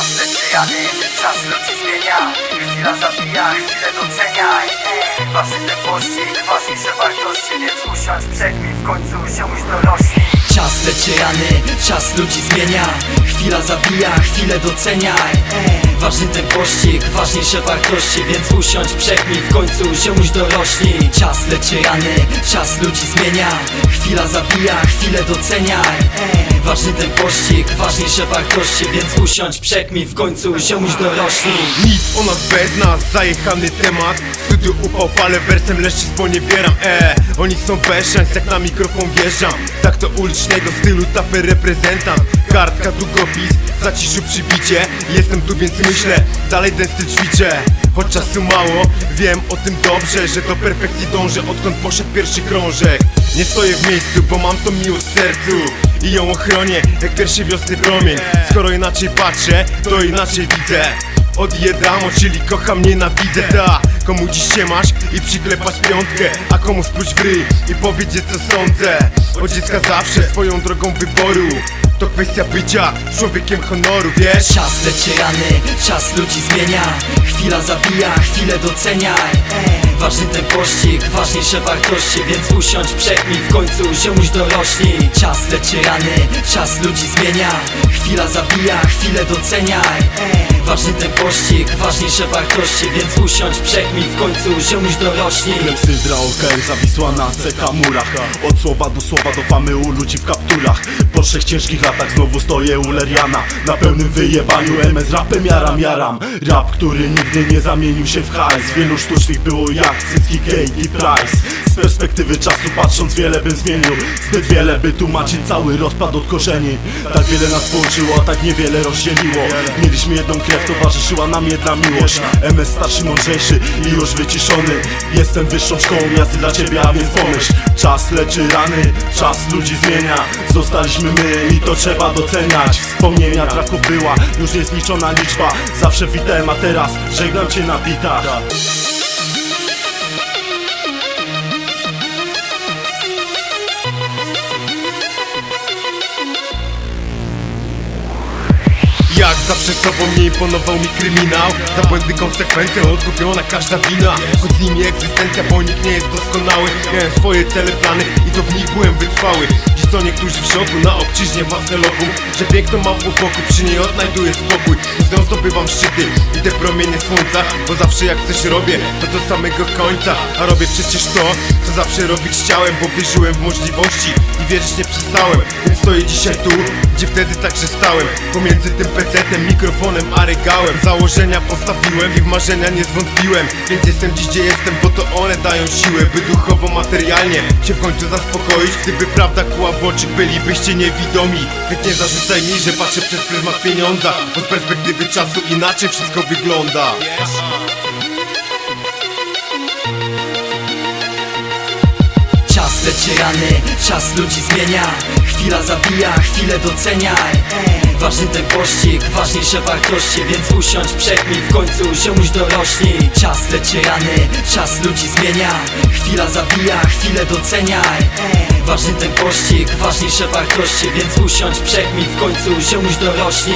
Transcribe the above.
ciejany, czas ludzi zmienia. Chwila zabija, chwilę doceniaj Ej, Ważny ten pościg, ważniejsze wartości. Więc usiądź, przegmij, w końcu ziomuś dorośli Czas leczy rany, czas ludzi zmienia. Chwila zabija, chwilę doceniaj Ważny ten pościg, ważniejsze wartości Więc usiądź, przegmij, w końcu ziomuś dorośli. Czas leczy rany, czas ludzi zmienia. Chwila zabija, chwilę doceniaj Ej, Ważny ten pościg, ważniejsze wartości Więc usiądź, przekmij, w końcu ziomuś dorośli. Nic o nas bez nas, zajechany temat. Studiu upał, palę wersem, lecz się sponiewieram E, oni są bez szans, jak na mikrofon wjeżdżam. Tak to ulicznego stylu, tapy reprezentant Kartka, długopis, w zaciszu przybicie. Jestem tu więc myślę, dalej styl ćwiczę. Choć czasu mało, wiem o tym dobrze Że do perfekcji dążę, odkąd poszedł pierwszy krążek. Nie stoję w miejscu, bo mam to miłość w sercu I ją ochronię, jak pierwszy wiosny promień. Skoro inaczej patrzę, to inaczej widzę. Od jedamo, czyli kocham, nienawidzę ta Komu dziś się masz i przyklepać piątkę A komu spróć w ryj i powiedzieć co sądzę. Od dziecka zawsze swoją drogą wyboru. To kwestia bycia człowiekiem honoru, wiesz? Czas leczy rany, czas ludzi zmienia. Chwila zabija, chwilę doceniaj. Ważny pościg, ważniejsze wartości Więc usiądź, przekmij, w końcu ziomuś dorośli. Czas leczy rany, czas ludzi zmienia. Chwila zabija, chwilę doceniaj Ważny ten pościg, ważniejsze wartości Więc usiądź, przekmij, w końcu ziomuś dorośli. Klepsydra, OKR zawisła na CK murach. Od słowa do słowa do famy u ludzi w kapturach. Po trzech ciężkich latach znowu stoję u Leriana. Na pełnym wyjebaniu MS rapem jaram jaram. Rap, który nigdy nie zamienił się w hajs. Wielu sztucznych było jak cycki, gate i price. Z perspektywy czasu patrząc wiele bym zmienił. Zbyt wiele by tłumaczyć cały rozpad od korzeni. Tak wiele nas połączyło, a tak niewiele rozdzieliło. Mieliśmy jedną krew, towarzyszyła nam jedna miłość. MS starszy, mądrzejszy i już wyciszony. Jestem wyższą szkołą jazdy dla ciebie, a więc pomyśl. Czas leczy rany, czas ludzi zmienia. Zostaliśmy my i to trzeba doceniać. Wspomnienia traków była, już niezliczona liczba. Zawsze witam, a teraz żegnam cię na bitach Jak zawsze sobą nie imponował mi kryminał. Za błędy konsekwencje odkupiona każda wina. Choć z nimi egzystencja, bo nikt nie jest doskonały. Miałem swoje cele, plany i to w nich byłem wytrwały co niektórzy w szoku, na obczyźnie własne logum Że piękno mam u boku, przy niej odnajduję spokój. Znów zdobywam szczyty, idę promienie słońca Bo zawsze jak coś robię, to do samego końca. A robię przecież to, co zawsze robić chciałem Bo wierzyłem w możliwości i wierzyć nie przestałem. Więc stoję dzisiaj tu, gdzie wtedy także stałem. Pomiędzy tym pecetem, mikrofonem a regałem. Założenia postawiłem i w marzenia nie zwątpiłem. Więc jestem dziś gdzie jestem, bo to one dają siłę By duchowo, materialnie się w końcu zaspokoić. Gdyby prawda kła w oczy, bylibyście niewidomi. Więc nie zarzucaj mi, że patrzę przez pryzmat pieniądza. Z perspektywy czasu inaczej wszystko wygląda Leczy rany, czas ludzi zmienia. Chwila zabija, chwilę doceniaj Ważny ten pościg, ważniejsze wartości Więc usiądź, przekmij, w końcu ziomuś dorośli. Czas leczy rany, czas ludzi zmienia. Chwila zabija, chwilę doceniaj Ważny ten pościg, ważniejsze wartości Więc usiądź, przekmij, w końcu ziomuś dorośli